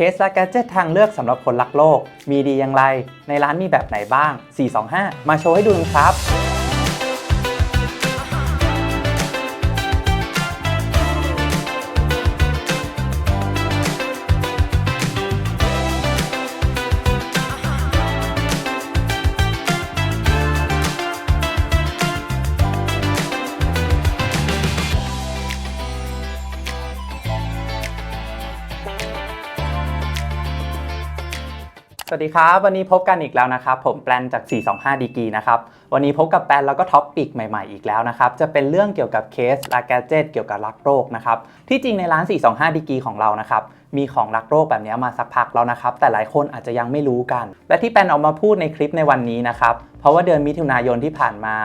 คสและแกดเจิตทางเลือกสำหรับคนรักโลก มีดีอย่างไร ในร้านมีแบบไหนบ้าง 425 มาโชว์ให้ดูกันครับ สวัสดีครับ วันนี้พบกันอีกแล้วนะครับ ผมแปลนจาก 425ดีกีนะครับ วันนี้พบกับแปลนแล้วก็ท็อปปิกใหม่ๆอีกแล้วนะครับ จะเป็นเรื่องเกี่ยวกับเคสละแกจิตเกี่ยวกับรักโรคนะครับ ที่จริงในร้าน 425ดีกีของเรานะครับมีของรักโรคแบบนี้มาสักพักแล้วนะครับ แต่หลายคนอาจจะยังไม่รู้กัน และที่แปลนออกมาพูดในคลิปในวันนี้นะครับ เพราะว่าเดือนมิถุนายนที่ผ่านมา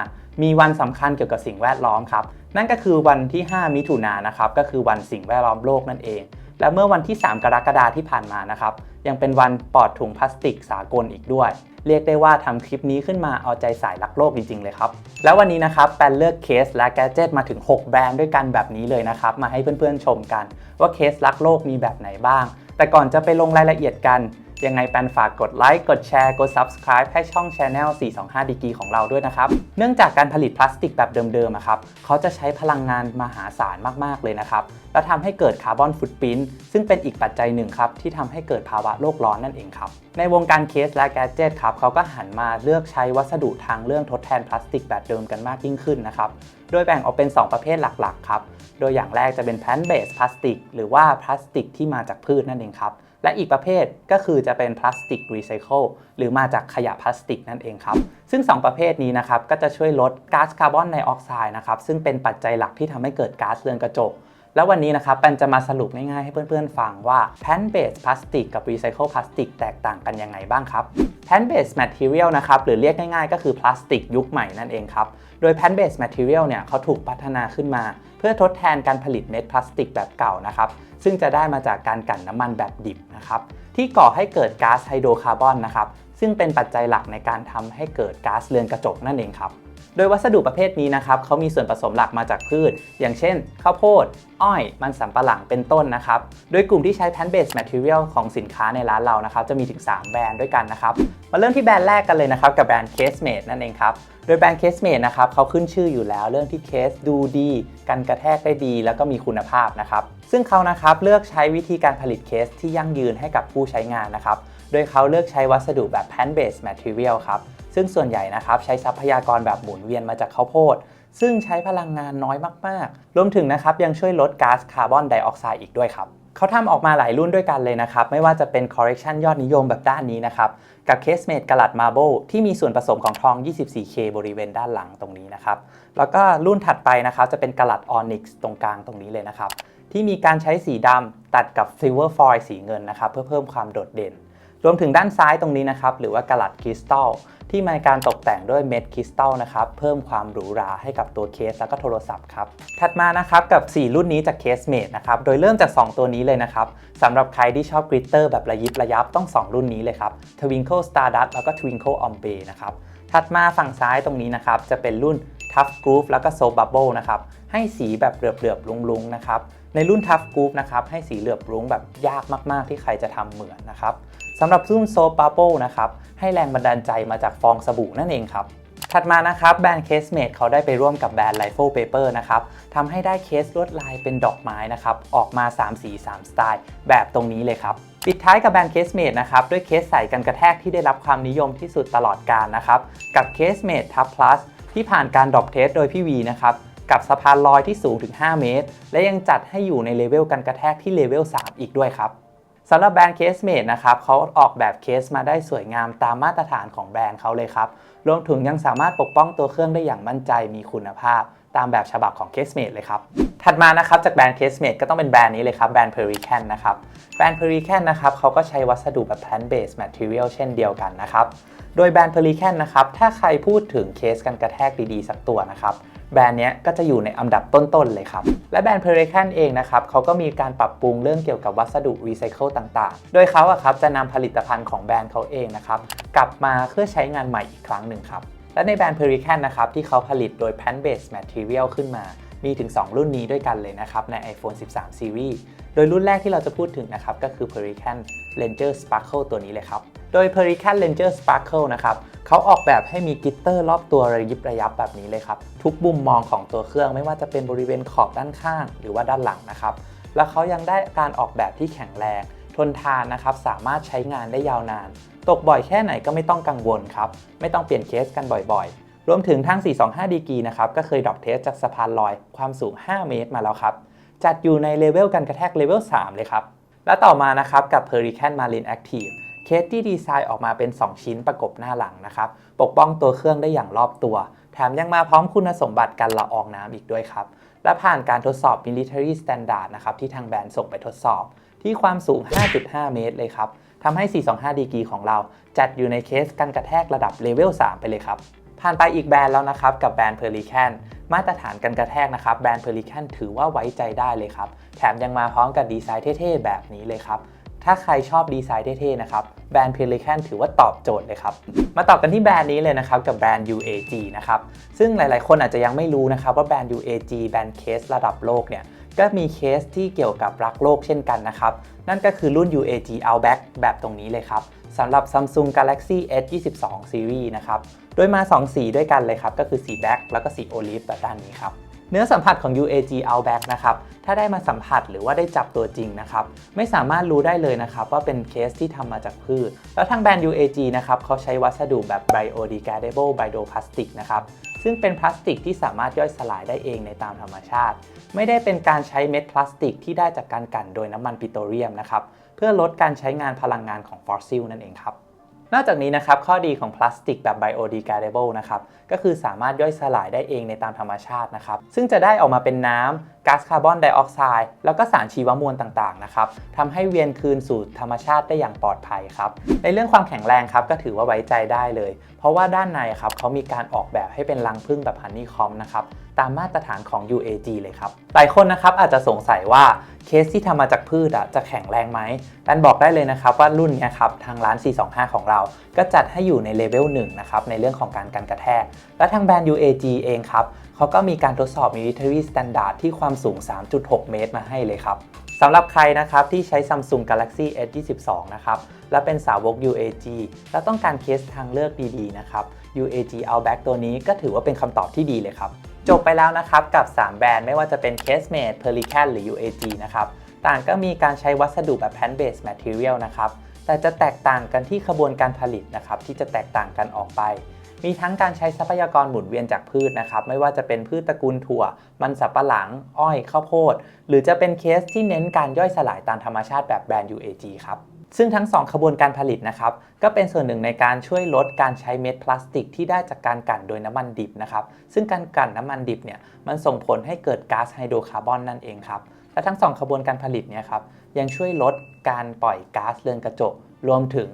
มีวันสำคัญเกี่ยวกับสิ่งแวดล้อมครับนั่นก็คือวันที่ 5 มิถุนายนนะครับก็คือวันสิ่งแวดล้อมโลกนั่นเอง และเมื่อวันที่ 3 กรกฎาคมที่ผ่านมานะครับ ยังเป็นวันปลอดถุงพลาสติกสากลอีกด้วย เรียกได้ว่าทำคลิปนี้ขึ้นมาเอาใจสายรักโลกจริง ๆ เลยครับ แล้ววันนี้นะครับแปนเลือกเคสและแกจิตมาถึง 6 แบรนด์ด้วยกันแบบนี้เลยนะครับ มาให้เพื่อนๆชมกัน ว่าเคสรักโลกมีแบบไหนบ้าง แต่ก่อนจะไปลงรายละเอียดกัน ยังไงแปนฝากกดไลค์ กดแชร์ กด Subscribe ให้ช่อง Channel 425ดีกีของเราด้วยนะครับ เนื่องจากการผลิตพลาสติกแบบเดิมๆครับเขาจะใช้พลังงานมหาศาลมากๆเลยนะครับ และทำให้เกิดคาร์บอนฟุตปรินซึ่งเป็นอีกปัจจัยหนึ่งครับที่ทำให้เกิดภาวะโลกร้อนนั่นเองครับ ในวงการเคสและแกดเจตครับเขาก็หันมาเลือกใช้วัสดุทางเรื่องทดแทนพลาสติกแบบเดิมกันมากยิ่งขึ้นนะครับ โดยแบ่งออกเป็น 2 ประเภทหลักๆครับ โดยอย่างแรกจะเป็น plant based พลาสติกหรือว่าพลาสติกที่มาจากพืชนั่นเองครับ และอีกประเภทก็คือจะเป็นพลาสติกรีไซเคิลหรือมาจากขยะพลาสติกนั่นเองครับ ซึ่ง 2 ประเภทนี้นะครับก็จะช่วยลดก๊าซคาร์บอนไดออกไซด์นะครับซึ่งเป็นปัจจัยหลักที่ทำให้เกิดก๊าซเรือนกระจกแล้ววันนี้นะครับแปนจะมาสรุปง่ายๆให้เพื่อนๆฟังว่า plant based พลาสติกกับ recycle พลาสติกแตกต่างกันยังไงบ้างครับ plant based material นะครับหรือเรียกง่ายๆ ก็คือพลาสติกยุคใหม่นั่นเองครับ โดย plant based material เนี่ยเขาถูกพัฒนาขึ้นมา เพื่อทดแทนการผลิตเม็ดพลาสติกแบบเก่านะครับ ซึ่งจะได้มาจากการกลั่นน้ำมันแบบดิบนะครับ ที่ก่อให้เกิดก๊าซไฮโดรคาร์บอนนะครับ ซึ่งเป็นปัจจัยหลักในการทำให้เกิดก๊าซเรือนกระจกนั่นเองครับ โดยวัสดุประเภทนี้นะครับเขามีส่วนผสมหลักมาจากพืช อย่างเช่น ข้าวโพด อ้อย มันสำปะหลังเป็นต้นนะครับ โดยกลุ่มที่ใช้ plant based material ของสินค้าในร้านเรานะครับ จะมีถึง 3 แบรนด์ด้วยกันนะครับ มาเริ่มที่แบรนด์แรกกันเลยนะครับ กับแบรนด์ Casemate นั่นเองครับ โดยแบรนด์ Casemate นะครับเขาขึ้นชื่ออยู่แล้วเรื่องที่เคสดูดี กันกระแทกได้ดี แล้วก็มีคุณภาพนะครับ ซึ่งเขานะครับเลือกใช้วิธีการผลิตเคสที่ยั่งยืนให้กับผู้ใช้งานนะครับ โดยเขาเลือกใช้วัสดุแบบ plant based material ครับ ซึ่งส่วนใหญ่นะครับใช้ทรัพยากรแบบหมุนเวียนมาจากข้าวโพด ซึ่งใช้พลังงานน้อยมากๆ รวมถึงนะครับยังช่วยลดก๊าซคาร์บอนไดออกไซด์อีกด้วยครับเขาทำออกมาหลายรุ่นด้วยกันเลยนะครับ ไม่ว่าจะเป็น correction ยอดนิยมแบบด้านนี้นะครับ กับ Casemate กลัด Marble ที่มีส่วนผสมของทอง 24K บริเวณด้านหลังตรงนี้นะครับ แล้วก็รุ่นถัดไปนะครับจะเป็นกลัด Onyx ตรงกลางตรงนี้เลยนะครับ ที่มีการใช้สีดำตัดกับ Silver Foil สีเงินนะครับ เพื่อเพิ่มความโดดเด่น รวมถึงด้านซ้ายตรงนี้นะครับ หรือว่ากลัดคริสตัลที่มีการตกแต่งด้วยเม็ดคริสตัลนะครับ เพิ่มความหรูหราให้กับตัวเคสแล้วก็โทรศัพท์ครับ ถัดมานะครับกับ 4 รุ่นนี้จากเคสเมดนะครับ โดยเริ่มจาก 2 ตัวนี้เลยนะครับสำหรับใครที่ชอบกริตเตอร์แบบระยิบระยับต้อง 2 รุ่นนี้เลยครับ Twinkle Stardust แล้วก็ Twinkle Ombre นะครับ ถัดมาฝั่งซ้ายตรงนี้นะครับจะเป็นรุ่น Tough Groove แล้วก็ Soap Bubble นะครับให้สีแบบเหลือบๆลุงๆนะครับ ในรุ่น Tough Group นะครับให้สีเหลือบรุ้งแบบยากมาก ๆ ที่ใครจะทำเหมือนนะครับสำหรับรุ่น Soap Bubble นะครับให้แรงบันดาลใจมาจากฟองสบู่นั่นเองครับถัดมานะครับแบรนด์ Casemate เขาได้ไปร่วมกับแบรนด์ Lifo Paper นะครับทำให้ได้เคสลวดลายเป็นดอกไม้นะครับออกมา 3 สี 3 สไตล์ แบบตรงนี้เลยครับปิดท้ายกับแบรนด์ Casemate นะครับด้วยเคสใส่กันกระแทกที่ได้รับความนิยมที่สุดตลอดกาลนะครับกับ Casemate Top Plus ที่ผ่านการดรอปเทสโดยพี่วีนะครับ กับสะพานลอยที่สูงถึง 5 เมตร และยังจัดให้อยู่ในเลเวลกันกระแทกที่เลเวล 3 อีกด้วยครับสำหรับแบรนด์เคสเมดนะครับเขาออกแบบเคสมาได้สวยงามตามมาตรฐานของแบรนด์เขาเลยครับ รวมถึงยังสามารถปกป้องตัวเครื่องได้อย่างมั่นใจมีคุณภาพ ตามแบบฉบับของ Casemate เลยครับ ถัดมานะครับจากแบรนด์ Casemate ก็ต้องเป็นแบรนด์นี้เลยครับ แบรนด์ Pelican นะครับ แบรนด์ Pelican นะครับเขาก็ใช้วัสดุแบบ plant based material เช่นเดียวกันนะครับ โดยแบรนด์ Pelican นะครับ ถ้าใครพูดถึงเคสกันกระแทกดีๆ สักตัวนะครับแบรนด์นี้ก็จะอยู่ในอันดับต้น ๆ เลยครับ และแบรนด์ Pelican เองนะครับเขาก็มีการปรับปรุงเรื่องเกี่ยวกับวัสดุรีไซเคิลต่างๆ โดยเขาอะครับจะนำผลิตภัณฑ์ของแบรนด์เขาเองนะครับกลับมาเพื่อใช้งานใหม่อีกครั้งหนึ่งครับ และในแบรนด์ Pelican นะครับที่เขาผลิตโดย plant based material ขึ้นมา มีถึง 2 รุ่นนี้ด้วยกันเลยนะครับใน iPhone 13 Series โดยรุ่นแรกที่เราจะพูดถึงนะครับก็คือ Pelican Ranger Sparkle ตัวนี้เลยครับ โดย Pelican Ranger Sparkle นะครับเขาออกแบบให้มีกิตเตอร์รอบตัวระยิบระยับแบบนี้เลยครับ ทุกมุมมองของตัวเครื่องไม่ว่าจะเป็นบริเวณขอบด้านข้าง หรือว่าด้านหลังนะครับ แล้วเขายังได้การออกแบบที่แข็งแรง ทนทานนะครับสามารถใช้งานได้ยาวนาน ตกบ่อยแค่ไหนก็ไม่ต้องกังวลครับ ไม่ต้องเปลี่ยนเคสกันบ่อยๆ รวมถึงทาง 425 ดีกีนะครับก็เคยดรอปเทสจากสะพานลอยความสูง 5 เมตรมาแล้วครับ จัดอยู่ในเลเวลกันกระแทกเลเวล 3 เลยครับ และต่อมานะครับกับ Hurricane Marine Active เคสที่ดีไซน์ออกมาเป็น 2 ชิ้นประกบหน้าหลังนะครับ ปกป้องตัวเครื่องได้อย่างรอบตัว แถมยังมาพร้อมคุณสมบัติกันละอองน้ำอีกด้วยครับ และผ่านการทดสอบ Military Standard นะครับที่ทางแบรนด์ส่งไปทดสอบ ที่ความสูง 5.5 เมตรเลยครับทำให้ 425 ดีกีของเรา จัดอยู่ในเคสกันกระแทกระดับเลเวล 3 ไปเลยครับ ผ่านไปอีกแบรนด์แล้วนะครับ กับแบรนด์ Pelican มาตรฐานกันกระแทกนะครับ แบรนด์ Pelican ถือว่าไว้ใจได้เลยครับ แถมยังมาพร้อมกับดีไซน์เท่ๆ แบบนี้เลยครับถ้าใครชอบดีไซน์เท่ๆนะครับ แบรนด์ Pelican ถือว่าตอบโจทย์เลยครับ มาต่อกันที่แบรนด์นี้เลยนะครับ กับแบรนด์ UAG นะครับ ซึ่งหลายๆ คนอาจจะยังไม่รู้นะครับ ว่าแบรนด์ UAG แบรนด์เคสระดับโลกเนี่ย ก็มีเคสที่เกี่ยวกับรักโลกเช่นกันนะครับ นั่นก็คือรุ่น UAG Outback แบบตรงนี้เลยครับสำหรับ Samsung Galaxy S22 Series นะครับ โดยมา 2 สีด้วยกันเลยครับ ก็คือสีแบ็กแล้วก็สีโอลิฟแบบด้านนี้ครับ เนื้อสัมผัสของ UAG Outback นะครับ ถ้าได้มาสัมผัสหรือว่าได้จับตัวจริงนะครับ ไม่สามารถรู้ได้เลยนะครับ ว่าเป็นเคสที่ทำมาจากพืช แล้วทางแบรนด์ UAG นะครับเขาใช้วัสดุแบบ biodegradable bioplastic นะครับ ซึ่งเป็นพลาสติกที่สามารถย่อยสลายได้เองในตามธรรมชาติ ไม่ได้เป็นการใช้เม็ดพลาสติกที่ได้จากการกลั่นโดยน้ำมันปิโตรเลียมนะครับเพื่อลดการใช้งานพลังงานของฟอสซิลนั่นเองครับนอกจากนี้นะครับข้อดีของพลาสติกแบบ biodegradable นะครับก็คือสามารถย่อยสลายได้เองในตามธรรมชาตินะครับ ซึ่งจะได้ออกมาเป็นน้ำก๊าซคาร์บอนไดออกไซด์แล้วก็สารชีวมวลต่างๆนะครับทำให้เวียนคืนสู่ธรรมชาติได้อย่างปลอดภัยครับ ในเรื่องความแข็งแรงครับก็ถือว่าไว้ใจได้เลย เพราะว่าด้านในครับเขามีการออกแบบให้เป็นรังผึ้งแบบฮันนี่คอมนะครับตามมาตรฐานของ UAG เลยครับ หลายคนนะครับอาจจะสงสัยว่าเคสที่ทำมาจากพืชอะจะแข็งแรงไหมแอนบอกได้เลยนะครับว่ารุ่นนี้ครับทางร้าน 425 ของเรา ก็จัดให้อยู่ในเลเวล1นะครับในเรื่องของการกันกระแทกและทางแบรนด์ UAG เองครับเขาก็มีการทดสอบ Military Standard ที่ความสูง 3.6 เมตรมาให้เลยครับสำหรับใครนะครับที่ใช้ Samsung Galaxy S22 นะครับและเป็นสาวก UAG และต้องการเคสทางเลือกดีๆนะครับ UAG Outback ตัวนี้ก็ถือว่าเป็นคำตอบที่ดีเลยครับ จบไปแล้วนะครับกับ 3 แบรนด์ไม่ว่าจะเป็น Casemate, Pelican หรือ UAG นะครับต่างก็มีการใช้วัสดุแบบ plant based material นะครับแต่จะแตกต่างกันที่ขบวนการผลิตนะครับที่จะแตกต่างกันออกไป มีทั้งการใช้ทรัพยากรหมุนเวียนจากพืชนะครับ ไม่ว่าจะเป็นพืชตระกูลถั่ว มันสับปะหลัง อ้อยข้าวโพด หรือจะเป็นเคสที่เน้นการย่อยสลายตามธรรมชาติแบบแบรนด์ UAG ครับซึ่งทั้ง 2 ขบวนการผลิตนะครับ ก็เป็นส่วนหนึ่งในการช่วยลดการใช้เม็ดพลาสติกที่ได้จากการกลั่นโดยน้ำมันดิบนะครับ ซึ่งการกลั่นน้ำมันดิบเนี่ยมันส่งผลให้เกิดก๊าซไฮโดรคาร์บอนนั่นเองครับ และทั้ง 2 ขบวนการผลิตเนี่ยครับยังช่วยลดการปล่อยก๊าซเรือนกระจก รวมถึง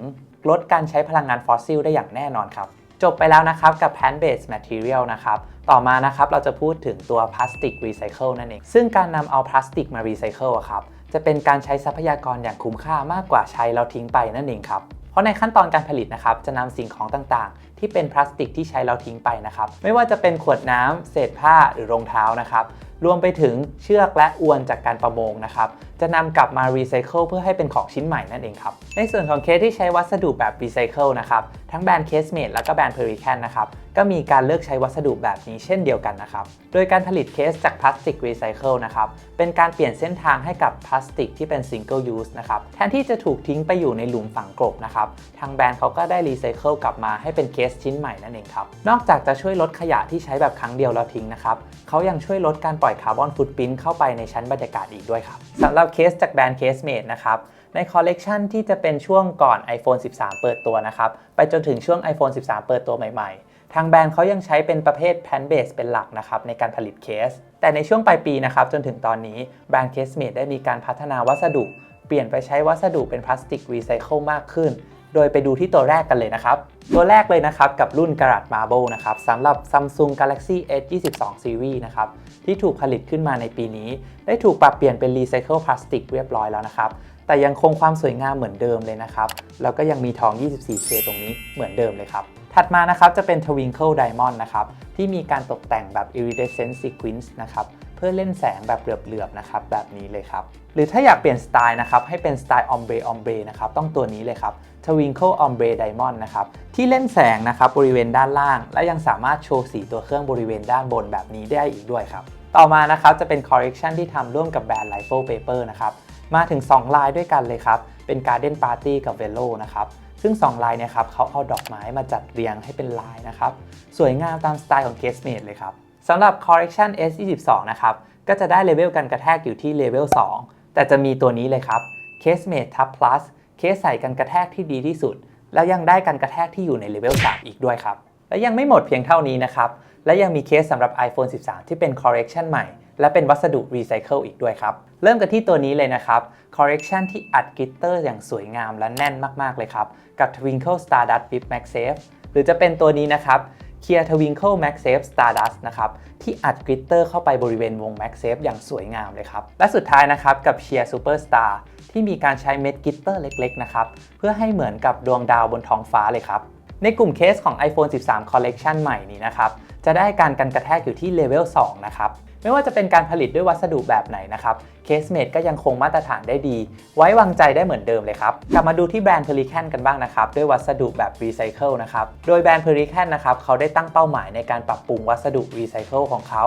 ลดการใช้พลังงานฟอสซิลได้อย่างแน่นอนครับ จบไปแล้วนะครับกับ plant based material นะครับต่อมานะครับเราจะพูดถึงตัวพลาสติกรีไซเคิลนั่นเอง ซึ่งการนำเอาพลาสติกมารีไซเคิลอะครับจะเป็นการใช้ทรัพยากรอย่างคุ้มค่ามากกว่าใช้แล้วทิ้งไปนั่นเองครับเพราะในขั้นตอนการผลิตนะครับจะนำสิ่งของต่างๆ ที่เป็นพลาสติกที่ใช้แล้วทิ้งไปนะครับ ไม่ว่าจะเป็นขวดน้ำเศษผ้าหรือรองเท้านะครับ รวมไปถึงเชือกและอวนจากการประมงนะครับ จะนำกลับมารีไซเคิลเพื่อให้เป็นของชิ้นใหม่นั่นเองครับ ในส่วนของเคสที่ใช้วัสดุแบบรีไซเคิลนะครับ ทั้งแบรนด์เคสเมดและก็แบรนด์เพอริแคนนะครับก็มีการเลือกใช้วัสดุแบบนี้เช่นเดียวกันนะครับ โดยการผลิตเคสจากพลาสติกรีไซเคิลนะครับ เป็นการเปลี่ยนเส้นทางให้กับพลาสติกที่เป็น Single Use นะครับ แทนที่จะถูกทิ้งไปอยู่ในหลุมฝังกลบนะครับ ทางแบรนด์เขาก็ได้รีไซเคิลกลับมาให้เป็นเคสชิ้นใหม่นั่นเองครับ นอกจากจะช่วยลดขยะที่ใช้แบบครั้งเดียวแล้วทิ้งนะครับเขายังช่วยลดการปล่อยคาร์บอนฟุตปรินเข้าไปในชั้นบรรยากาศอีกด้วยครับสำหรับเคสจากแบรนด์ Casemate นะครับในคอลเลกชันที่จะเป็นช่วงก่อน iPhone 13 เปิดตัวนะครับ ไปจนถึงช่วง iPhone 13 เปิดตัวใหม่ๆ ทางแบรนด์เขายังใช้เป็นประเภท pan base เป็นหลักนะครับในการผลิตเคส แต่ในช่วงปลายปีนะครับจนถึงตอนนี้แบรนด์ Casemate ได้มีการพัฒนาวัสดุ เปลี่ยนไปใช้วัสดุเป็นพลาสติกรีไซเคิลมากขึ้น โดยไปดูที่ตัวแรกกันเลยนะครับ ตัวแรกเลยนะครับกับรุ่น g a r a t Marble นะครับสำหรับ Samsung Galaxy S22 Series นะครับที่ถูกผลิตขึ้นมาในปีนี้ ได้ถูกปรับเปลี่ยนเป็นรีไซเคิลพลาสติกเรียบร้อยแล้วนะครับแต่ยังคงความสวยงามเหมือนเดิมเลยนะครับแล้วก็ยังมีทอง 24K ตรงนี้เหมือนเดิมเลยครับ ถัดมานะครับจะเป็น Twinkle Diamond นะครับที่มีการตกแต่งแบบ Iridescent Sequence นะครับเพื่อเล่นแสงแบบเหลือบๆนะครับแบบนี้เลยครับ หรือถ้าอยากเปลี่ยนสไตล์นะครับให้เป็นสไตล์ ombre ombre นะครับต้องตัวนี้เลยครับ Twinkle Ombre Diamond นะครับที่เล่นแสงนะครับบริเวณด้านล่าง และยังสามารถโชว์สีตัวเครื่องบริเวณด้านบนแบบนี้ได้อีกด้วยครับต่อมานะครับจะเป็น correction ที่ทำร่วมกับแบรนด์ Lifo Paper นะครับมาถึง 2 ลายด้วยกันเลยครับเป็น Garden Party กับ Velo นะครับ ซึ่ง 2 ลายเนี่ยครับเขาเอาดอกไม้มาจัดเรียงให้เป็นลายนะครับ สวยงามตามสไตล์ของ Casemate เลยครับสำหรับ correction S22 นะครับก็จะได้เลเวลกันกระแทกอยู่ที่เลเวล2แต่จะมีตัวนี้เลยครับ Casemate Tab Plus เคสใส่กันกระแทกที่ดีที่สุด แล้วยังได้กันกระแทกที่อยู่ในเลเวล3อีกด้วยครับ และยังไม่หมดเพียงเท่านี้นะครับ และยังมีเคสสำหรับ iPhone 13 ที่เป็น correction ใหม่ และเป็นวัสดุ recycle อีกด้วยครับ เริ่มกันที่ตัวนี้เลยนะครับ correction ที่อัดกิตเตอร์อย่างสวยงามและแน่นมากๆเลยครับ กับ Twinkle Stardust Bip MagSafe หรือจะเป็นตัวนี้นะครับ Clear Twinkle MagSafe Stardust นะครับ ที่อัดกลิตเตอร์เข้าไปบริเวณวง MagSafe อย่างสวยงามเลยครับ และสุดท้ายนะครับกับ Sheer Superstar ที่มีการใช้เม็ดกลิตเตอร์เล็กๆนะครับ เพื่อให้เหมือนกับดวงดาวบนท้องฟ้าเลยครับ ในกลุ่มเคสของ iPhone 13 Collection ใหม่นี้นะครับ จะได้การกันกระแทกอยู่ที่เลเวล 2 นะครับ ไม่ว่าจะเป็นการผลิตด้วยวัสดุแบบไหนนะครับ Casemate ก็ยังคงมาตรฐานได้ดี ไว้วางใจได้เหมือนเดิมเลยครับ กลับมาดูที่แบรนด์ Pelican กันบ้างนะครับ ด้วยวัสดุแบบ Recycle นะครับ โดยแบรนด์ Pelican นะครับ เขาได้ตั้งเป้าหมายในการปรับปรุงวัสดุ Recycle ของเขา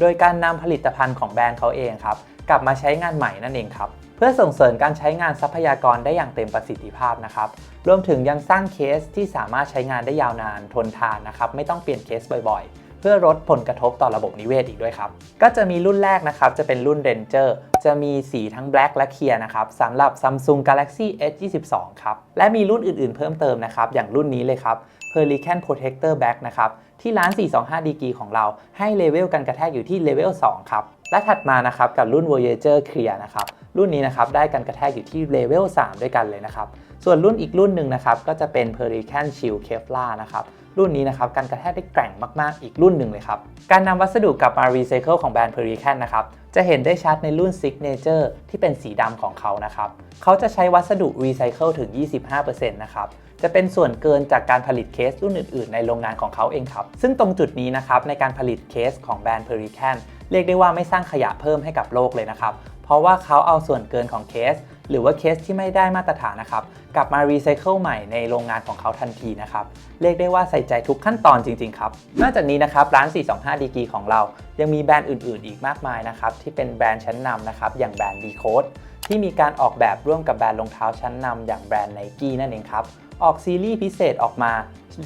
โดยการนำผลิตภัณฑ์ของแบรนด์เขาเองครับ กลับมาใช้งานใหม่นั่นเองครับเพื่อส่งเสริมการใช้งานทรัพยากรได้อย่างเต็มประสิทธิภาพนะครับรวมถึงยังสร้างเคสที่สามารถใช้งานได้ยาวนานทนทานนะครับไม่ต้องเปลี่ยนเคสบ่อยๆ เพื่อลดผลกระทบต่อระบบนิเวศอีกด้วยครับ ก็จะมีรุ่นแรกนะครับ จะเป็นรุ่น Ranger จะมีสีทั้ง Black และ Clear นะครับสำหรับ Samsung Galaxy S22 ครับ และมีรุ่นอื่นๆเพิ่มเติมนะครับ อย่างรุ่นนี้เลยครับ Pelican Protector Back นะครับที่ร้าน 425 d ีของเราให้เลเวลกันกระแทกอยู่ที่เลเวล 2 ครับ และถัดมานะครับกับรุ่น Voyager Clear นะครับรุ่นนี้นะครับได้กันกระแทกอยู่ที่เลเวล 3 ด้วยกันเลยนะครับ ส่วนรุ่นอีกรุ่นหนึ่งนะครับก็จะเป็น Pelican Shield Kevlar นะครับ รุ่นนี้นะครับการกระแทกได้แกร่งมากๆ อีกรุ่นหนึ่งเลยครับ การนำวัสดุกลับมา Recycle ของแบรนด์ Pelican นะครับจะเห็นได้ชัดในรุ่น Signature ที่เป็นสีดำของเขานะครับเขาจะใช้วัสดุ Recycle ถึง 25%นะครับจะเป็นส่วนเกินจากการผลิตเคสรุ่นอื่น ๆ ในโรงงานของเขาเองครับ ซึ่งตรงจุดนี้นะครับในการผลิตเคสของแบรนด์ Pelican เรียกได้ว่าไม่สร้างขยะเพิ่มให้กับโลกเลยนะครับ เพราะว่าเขาเอาส่วนเกินของเคส หรือว่าเคสที่ไม่ได้มาตรฐานนะครับ กลับมารีไซเคิลใหม่ในโรงงานของเขาทันทีนะครับ เรียกได้ว่าใส่ใจทุกขั้นตอนจริง ๆ ครับ นอกจากนี้นะครับ ร้าน 425 ดีกีของเรา ยังมีแบรนด์อื่น ๆ อีกมากมายนะครับ ที่เป็นแบรนด์ชั้นนำนะครับ อย่างแบรนด์ d c o d e ที่มีการออกแบบร่วมกับแบรนด์รองเท้าชั้นนำอย่างแบรนด์ Nike นั่นเองครับออกซีรีส์พิเศษออกมา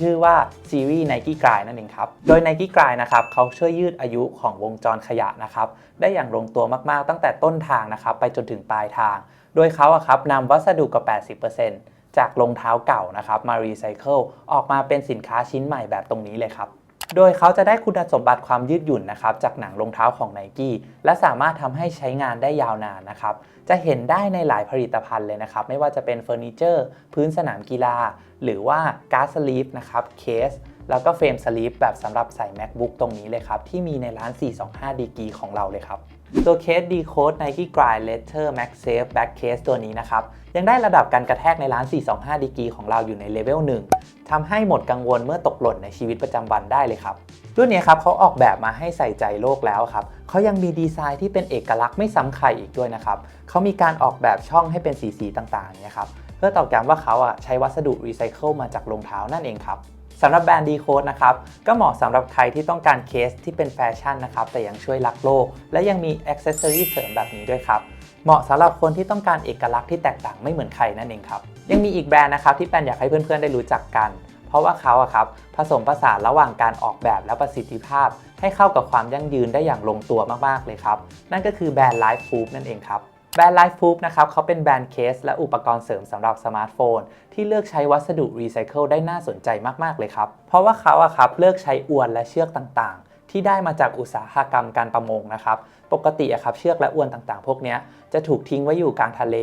ชื่อว่าซีรีส์ Nike g r i d นั่นเองครับ โดย Nike g r i d นะครับเขาช่วยยืดอายุของวงจรขยะนะครับ ได้อย่างลงตัวมากๆตั้งแต่ต้นทางนะครับ ไปจนถึงปลายทาง โดยเขาอะครับนำวัสดุกว่า80%จากรองเท้าเก่านะครับมารีไซเคิลออกมาเป็นสินค้าชิ้นใหม่แบบตรงนี้เลยครับโดยเขาจะได้คุณสมบัติความยืดหยุ่นนะครับจากหนังรองเท้าของ n i กี้และสามารถทำให้ใช้งานได้ยาวนานนะครับจะเห็นได้ในหลายผลิตภัณฑ์เลยนะครับ ไม่ว่าจะเป็นเฟอร์นิเจอร์ พื้นสนามกีฬา หรือว่าการ์ดสลีปนะครับเคส แล้วก็เฟรมสลีปแบบสำหรับใส่ macbook ตรงนี้เลยครับ ที่มีในร้าน 425 d ีของเราเลยครับ ตัวเคส Decode Nike Grind Leather Max Safe Back Case ตัวนี้นะครับ ยังได้ระดับการกระแทกในร้าน 425 d ีกีของเราอยู่ในเลเวล1ทำให้หมดกังวลเมื่อตกหล่นในชีวิตประจำวันได้เลยครับรุ่นนี้ครับเขาออกแบบมาให้ใส่ใจโลกแล้วครับเขายังมีดีไซน์ที่เป็นเอกลักษณ์ไม่ซ้ำใครอีกด้วยนะครับเขามีการออกแบบช่องให้เป็นสีสีต่างๆเนี่ยครับเพื่อตอกย้ำว่าเขาอะใช้วัสดุรีไซเคิลมาจากรองเท้านั่นเองครับ สำหรับแบรนด์ดีโคดนะครับก็เหมาะสำหรับใครที่ต้องการเคสที่เป็นแฟชั่นนะครับแต่ยังช่วยรักโลก และยังมีอ็อกเซสซอรีเสริมแบบนี้ด้วยครับเหมาะสำหรับคนที่ต้องการเอกลักษณ์ที่แตกต่างไม่เหมือนใครนั่นเองครับยังมีอีกแบรนด์นะครับที่แปนอยากให้เพื่อนๆได้รู้จักกัน เพราะว่าเขาอะครับผสมผสานระหว่างการออกแบบและประสิทธิภาพ ให้เข้ากับความยั่งยืนได้อย่างลงตัวมากๆเลยครับนั่นก็คือแบรนด์ Life Proof นั่นเองครับ แบรนด์ Life Proof นะครับเขาเป็นแบรนด์เคส และอุปกรณ์เสริมสำหรับสมาร์ทโฟน ที่เลือกใช้วัสดุรีไซเคิลได้น่าสนใจมาก ๆ เลยครับ เพราะว่าเขาอะครับเลือกใช้อวนและเชือกต่างๆ ที่ได้มาจากอุตสาหกรรมการประมงนะครับ ปกติอะครับเชือกและอวนต่างๆ พวกนี้จะถูกทิ้งไว้อยู่กลางทะเล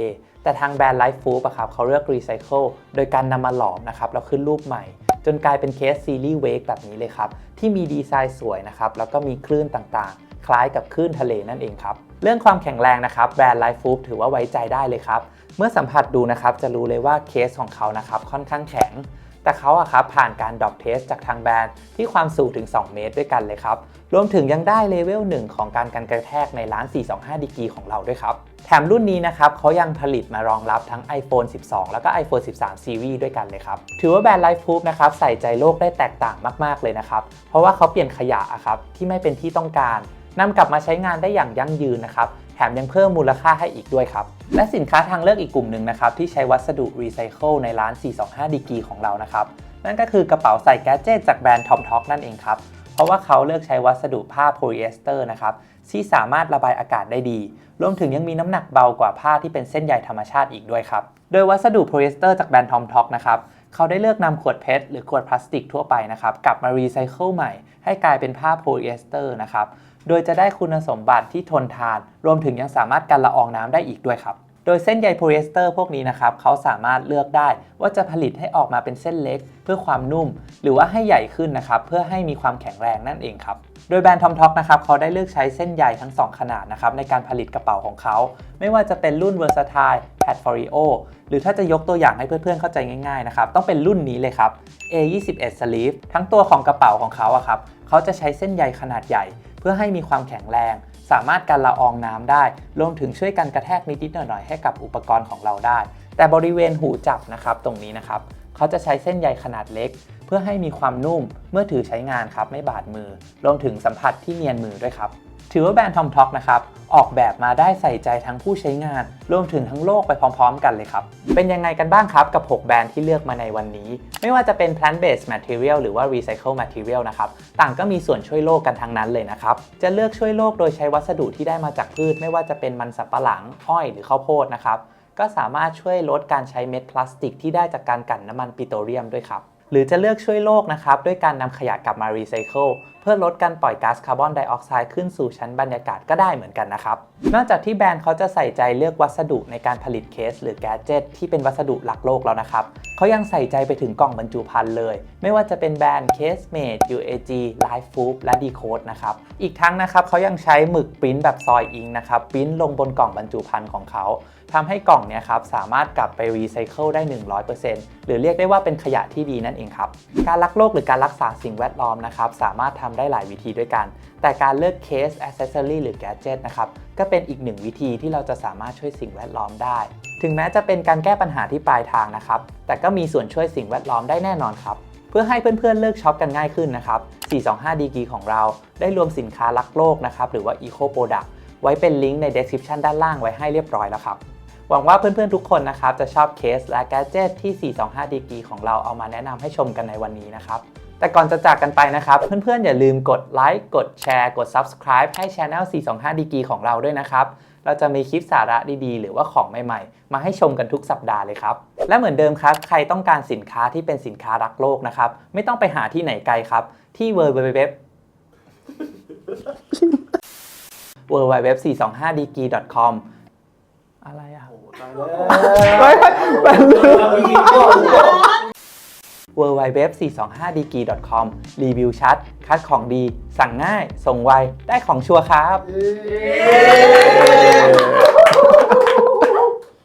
แต่ทางแบรนด์ Life Proof อะครับเขาเลือกรีไซเคิลโดยการนำมาหลอมนะครับแล้วขึ้นรูปใหม่จนกลายเป็นเคสซีรีส์เวกแบบนี้เลยครับที่มีดีไซน์สวยนะครับแล้วก็มีคลื่นต่างๆ คล้ายกับคลื่นทะเลนั่นเองครับ เรื่องความแข็งแรงนะครับแบรนด์ Life Proof ถือว่าไว้ใจได้เลยครับ เมื่อสัมผัสดูนะครับจะรู้เลยว่าเคสของเขานะครับค่อนข้างแข็ง แต่เขาอะครับผ่านการดรอปเทสจากทางแบรนด์ที่ความสูงถึง 2 เมตรด้วยกันเลยครับ รวมถึงยังได้เลเวล1ของการกันกระแทกในร้าน 425 ดีกรีของเราด้วยครับ แถมรุ่นนี้นะครับเขายังผลิตมารองรับทั้ง iPhone 12 แล้วก็ iPhone 13 Series ด้วยกันเลยครับ ถือว่าแบรนด์ Life Proof นะครับใส่ใจโลกได้แตกต่างมาก ๆเลยนะครับ เพราะว่าเขาเปลี่ยนขยะอะครับที่ไม่เป็นที่ต้องการ นำกลับมาใช้งานได้อย่างยั่งยืนนะครับ แถมยังเพิ่มมูลค่าให้อีกด้วยครับ และสินค้าทางเลือกอีกกลุ่มหนึ่งนะครับที่ใช้วัสดุรีไซเคิลในร้าน 425ดีกีของเรานะครับ นั่นก็คือกระเป๋าใส่แกดเจตจากแบรนด์ Tom Talk นั่นเองครับ เพราะว่าเขาเลือกใช้วัสดุผ้าโพลีเอสเตอร์นะครับที่สามารถระบายอากาศได้ดี รวมถึงยังมีน้ำหนักเบากว่าผ้าที่เป็นเส้นใยธรรมชาติอีกด้วยครับ โดยวัสดุโพลีเอสเตอร์จากแบรนด์ Tom Talk นะครับ เขาได้เลือกนำขวดเพชรหรือขวดพลาสติกทั่วไปนะครับ กลับมารีไซเคิลใหม่ ให้กลายเป็นผ้าโพลีเอสเตอร์นะครับ โดยจะได้คุณสมบัติที่ทนทาน รวมถึงยังสามารถกันละอองน้ำได้อีกด้วยครับ โดยเส้นใยโพลีเอสเตอร์พวกนี้นะครับเขาสามารถเลือกได้ว่าจะผลิตให้ออกมาเป็นเส้นเล็ก เพื่อความนุ่ม หรือว่าให้ใหญ่ขึ้นนะครับเพื่อให้มีความแข็งแรงนั่นเองครับโดยแบรนด์ทอมท็อกนะครับเขาได้เลือกใช้เส้นใยทั้ง 2 ขนาดนะครับในการผลิตกระเป๋าของเขา ไม่ว่าจะเป็นรุ่น Versatile p a t f o r i o หรือถ้าจะยกตัวอย่างให้เพื่อนๆเข้าใจง่ายๆนะครับต้องเป็นรุ่นนี้เลยครับ A21 Sleeve ทั้งตัวของกระเป๋าของเขาอะครับเขาจะใช้เส้นใยขนาดใหญ่ เพื่อให้มีความแข็งแรง สามารถกันละอองน้ำได้ รวมถึงช่วยกันกระแทกนิดๆหน่อยๆให้กับอุปกรณ์ของเราได้ แต่บริเวณหูจับนะครับตรงนี้นะครับเขาจะใช้เส้นใยขนาดเล็ก เพื่อให้มีความนุ่มเมื่อถือใช้งานครับไม่บาดมือ รวมถึงสัมผัสที่เนียนมือด้วยครับ ถือว่าแบรนด์ Tom Talk นะครับออกแบบมาได้ใส่ใจทั้งผู้ใช้งาน รวมถึงทั้งโลกไปพร้อมๆ กันเลยครับ เป็นยังไงกันบ้างครับ กับ 6 แบรนด์ที่เลือกมาในวันนี้ ไม่ว่าจะเป็น plant based material หรือว่า recycle material นะครับต่างก็มีส่วนช่วยโลกกันทั้งนั้นเลยนะครับ จะเลือกช่วยโลกโดยใช้วัสดุที่ได้มาจากพืช ไม่ว่าจะเป็นมันสับปะหลังอ้อยหรือข้าวโพดนะครับก็สามารถช่วยลดการใช้เม็ดพลาสติกที่ได้จากการกั่นน้ำมันปิโตรเลียมด้วยครับ หรือจะเลือกช่วยโลกนะครับด้วยการนำขยะกลับมารีไซเคิลเพื่อลดการปล่อยก๊าซคาร์บอนไดออกไซด์ขึ้นสู่ชั้นบรรยากาศก็ได้เหมือนกันนะครับ นอกจากที่แบรนด์เขาจะใส่ใจเลือกวัสดุในการผลิตเคส หรือแกดเจิตที่เป็นวัสดุหลักโลกแล้วนะครับเขายังใส่ใจไปถึงกล่องบรรจุภัณฑ์เลย ไม่ว่าจะเป็นแบรนด์ Case Made UAG Life Food และ Decode นะครับอีกทั้งนะครับเขายังใช้หมึกปริ้นแบบซอยอิงนะครับปริ้นลงบนกล่องบรรจุภัณฑ์ของเขา ทำให้กล่องเนี้ยครับสามารถกลับไปรีไซเคิลได้ 100%หรือเรียกได้ว่าเป็นขยะที่ดีนั่นเองครับ การรักโลกหรือการรักษาสิ่งแวดล้อมนะครับสามารถทำได้หลายวิธีด้วยกัน แต่การเลือกเคสอ c เซสซอรีหรือแกจ g ตนะครับก็เป็นอีกหนึ่งวิธีที่เราจะสามารถช่วยสิ่งแวดล้อมได้ ถึงแม้จะเป็นการแก้ปัญหาที่ปลายทางนะครับแต่ก็มีส่วนช่วยสิ่งแวดล้อมได้แน่นอนครับเพื่อให้เพื่อนๆเลิกช็อปกันง่ายขึ้นนะครับ 425 ดีกีของเราได้รวมสินค้ารักโลกนะครับ หรือว่า Eco Product ไว้เป็นลิงก์ใน description ด้านล่างไว้ให้เรียบร้อยแล้วครับ หวังว่าเพื่อนๆทุกคนนะครับจะชอบเคสและแกดเจตที่ 425ดีกรีของเราเอามาแนะนำให้ชมกันในวันนี้นะครับแต่ก่อนจะจากกันไปนะครับ เพื่อนๆ อย่าลืมกดไลค์กดแชร์กด Subscribe ให้ Channel 425ดีกีของเราด้วยนะครับ เราจะมีคลิปสาระดีๆ หรือว่าของใหม่ๆ มาให้ชมกันทุกสัปดาห์เลยครับ และเหมือนเดิมครับ ใครต้องการสินค้าที่เป็นสินค้ารักโลกนะครับ ไม่ต้องไปหาที่ไหนไกลครับ ที่ www www.425degree.com อะไรอะ ตายแล้วเว็บ4 2 5 d g c o m รีวิวชัด คัดของดี สั่งง่าย ส่งไว ได้ของชัวร์ครับ